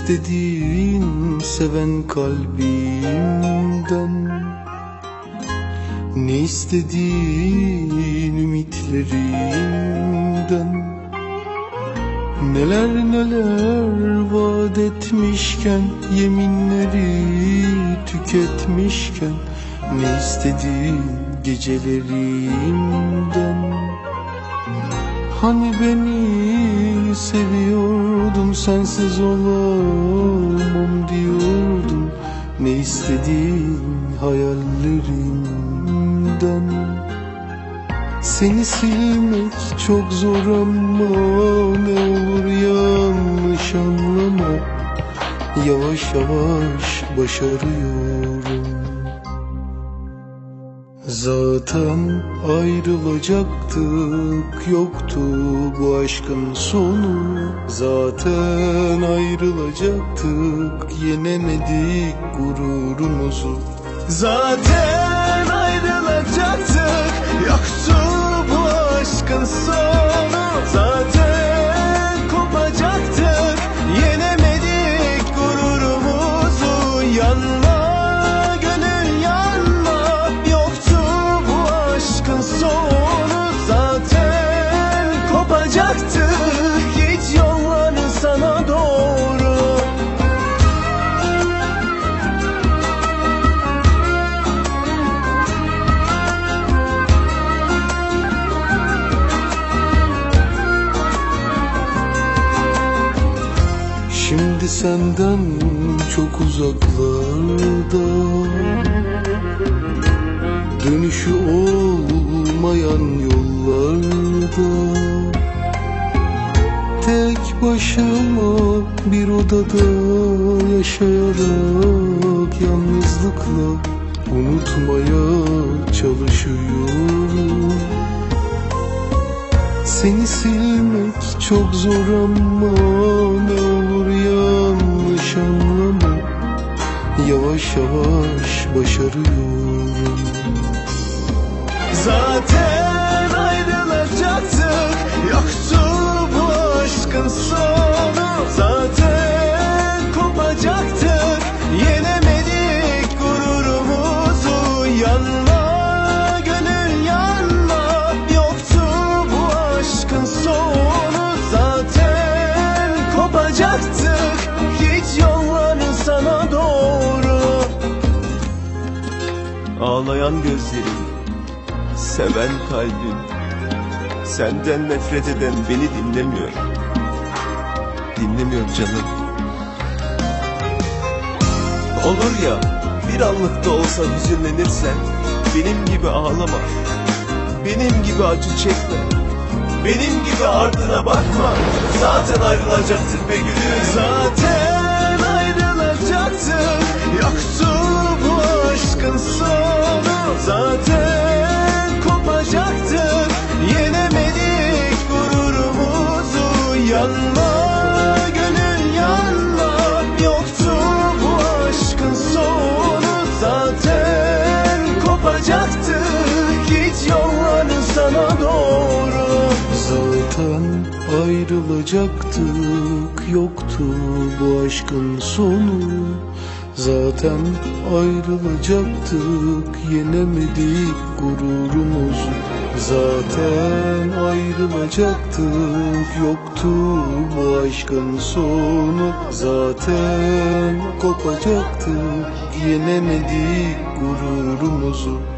istediğin seven kalbimden. Ne istediğin ümitlerimden Neler neler vaat etmişken Yeminleri tüketmişken Ne istediğin gecelerimden Hani beni seviyordun sensiz olamam diyordun. Ne istediğin hayallerimden Seni silmek çok zor ama ne olur yanlış anlama. Yavaş yavaş başarıyorum Zaten ayrılacaktık yoktu bu aşkın sonu. Zaten ayrılacaktık yenemedik gururumuzu. Zaten ayrılacaktık senden çok uzaklarda. Dönüşü olmayan yollarda. Tek başıma bir odada yaşayarak Yalnızlıkla unutmaya çalışıyorum. Seni silmek çok zor ama ne yanlış Yavaş yavaş başarıyorum. Zaten ayrılacaktık yoktu bu aşkın sonu Ağlayan gözlerim, seven kalbim, senden nefret eden beni dinlemiyor. Dinlemiyor canım. Olur ya, bir anlık da olsa hüzünlenirsen, benim gibi ağlama, benim gibi acı çekme, benim gibi ardına bakma. Zaten ayrılacaktık be gülüm. Zaten ayrılacaktık Yoktu bu aşkın sonu Zaten kopacaktık. Yenemedik gururumuzu. Yanma gönül yanma. Yoktu bu aşkın sonu. Zaten kopacaktık. Hiç yolları sana doğru. Zaten ayrılacaktık yoktu bu aşkın sonu Zaten ayrılacaktık yenemedik gururumuzu Zaten ayrılacaktık yoktu bu aşkın sonu. Zaten kopacaktık yenemedik gururumuzu